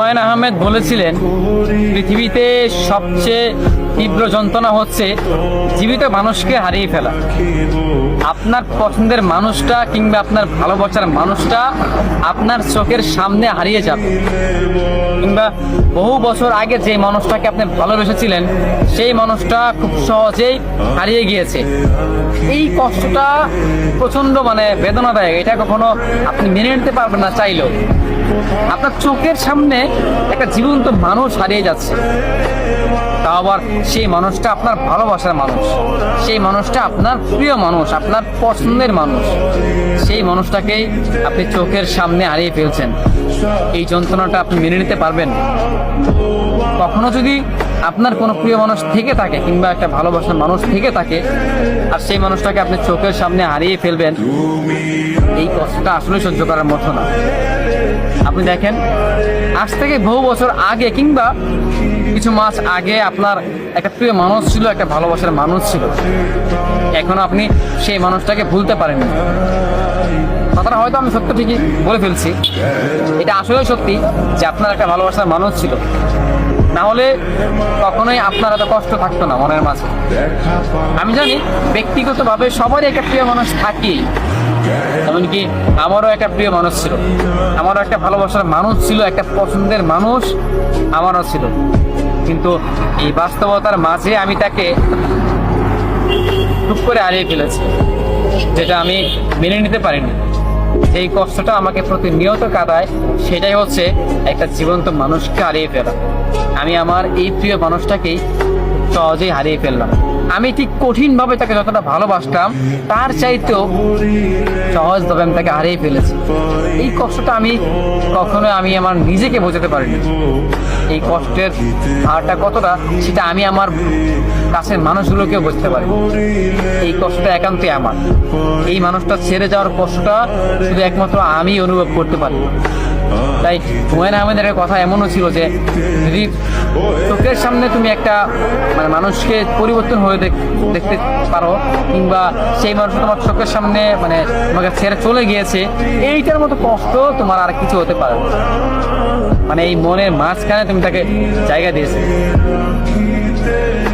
হুমায়ুন আহমেদ বলেছিলেন, পৃথিবীতে সবচেয়ে তীব্র যন্ত্রণা হচ্ছে জীবিত মানুষকে হারিয়ে ফেলা। আপনার পছন্দের মানুষটা কিংবা আপনার ভালোবাসার মানুষটা আপনার চোখের সামনে হারিয়ে যাবে। কিংবা বহু বছর আগে যে মানুষটাকে আপনি ভালোবেসেছিলেন, সেই মানুষটা খুব সহজেই হারিয়ে গিয়েছে। এই কষ্টটা প্রচণ্ড মানে বেদনাদায়ক। এটা কখনো আপনি মেনে নিতে পারবেন না চাইলেও। আপনার চোখের সামনে একটা জীবন্ত মানুষ হারিয়ে যাচ্ছে। তাও আবার সেই মানুষটা আপনার ভালোবাসার মানুষ। সেই মানুষটা আপনার প্রিয় মানুষ, আপনার পছন্দের মানুষ। সেই মানুষটাকে আপনি চোখের সামনে হারিয়ে ফেলছেন। এই যন্ত্রণাটা আপনি মেনে নিতে পারবেন। কখনো যদি আপনার কোনো প্রিয় মানুষ থেকে থাকে কিংবা একটা ভালোবাসার মানুষ থেকে থাকে, আর সেই মানুষটাকে আপনি চোখের সামনে হারিয়ে ফেলবেন, এই কষ্টটা আসলে সহ্য করার মতো না। আপনি দেখেন, আজ থেকে বহু বছর আগে কিংবা কিছু মাস আগে আপনার একটা প্রিয় মানুষ ছিল, একটা ভালোবাসার মানুষ ছিল। এখন আপনি সেই মানুষটাকে ভুলতে পারেননি। কথাটা হয়তো আমি সত্য ঠিকই বলে ফেলছি। এটা আসলেই সত্যি যে আপনার একটা ভালোবাসার মানুষ ছিল। না হলে কখনোই আপনার এত কষ্ট থাকতো না মনের মাঝে। আমি জানি, ব্যক্তিগতভাবে সবারই একটা প্রিয় মানুষ থাকেই। এমনকি আমারও একটা প্রিয় মানুষ ছিল। আমারও একটা ভালোবাসার মানুষ ছিল, একটা পছন্দের মানুষ আমারও ছিল। কিন্তু এই বাস্তবতার মাঝে আমি তাকে টুক করে হারিয়ে ফেলেছি, যেটা আমি মেনে নিতে পারিনি। এই কষ্টটা আমাকে প্রতিনিয়ত কাদায় সেটাই হচ্ছে একটা জীবন্ত মানুষকে হারিয়ে ফেলা। আমি আমার এই প্রিয় মানুষটাকেই সহজেই হারিয়ে ফেললাম। আমি ঠিক কঠিনভাবে তাকে যতটা ভালোবাসতাম, তার চাইতেও সহজভাবে আমি তাকে হারিয়ে ফেলেছি। এই কষ্টটা আমি কখনো আমি আমার নিজেকে বোঝাতে পারিনি। এই কষ্টের হারটা কতটা, সেটা আমি আমার কাছের মানুষগুলোকেও বুঝতে পারি। এই কষ্টটা একান্তই আমার। এই মানুষটা ছেড়ে যাওয়ার কষ্টটা শুধু একমাত্র আমি অনুভব করতে পারি। তাই হুমায়ুন আহমেদের কথা এমনও ছিল যে যদি চোখের সামনে তুমি একটা মানে মানুষকে পরিবর্তন হয়ে দেখতে পারো, কিংবা সেই মানুষ তোমার চোখের সামনে মানে তোমাকে ছেড়ে চলে গিয়েছে, এইটার মতো কষ্ট তোমার আর কিছু হতে পারে মানে এই মনের মাঝখানে তুমি তাকে জায়গা দিয়েছে।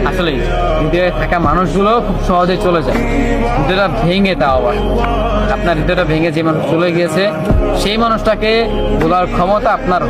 আসলে হৃদয়ে থাকা মানুষগুলো খুব সহজে চলে যায়। হৃদয়টা ভেঙে তাও আবার। আপনার হৃদয়টা ভেঙে যে মানুষ চলে গিয়েছে, সেই মানুষটাকে বলার ক্ষমতা আপনার